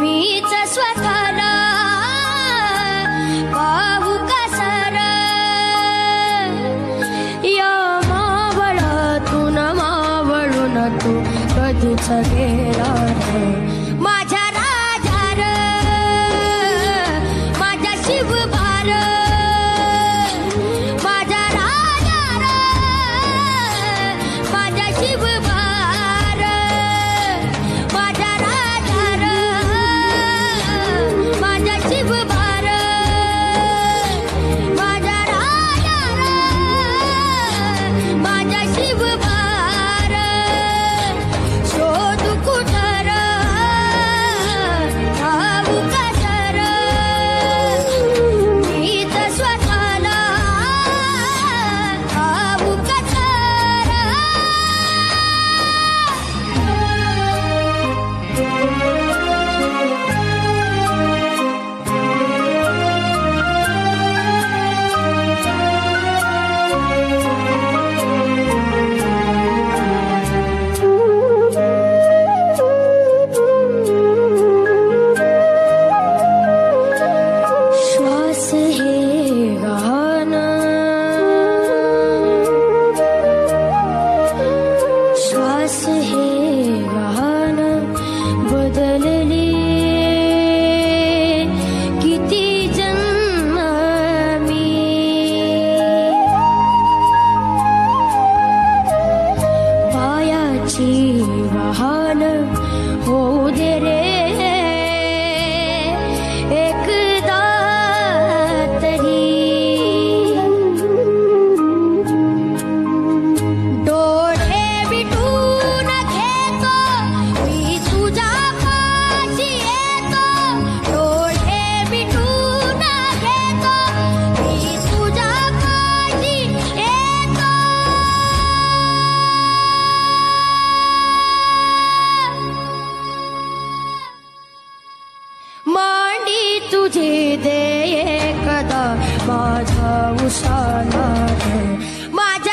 मीच स्वतःला पाहू कसर या मावळातून मावळून तू कधीच गेला माझ्या achieve a harder, oh. 刹那的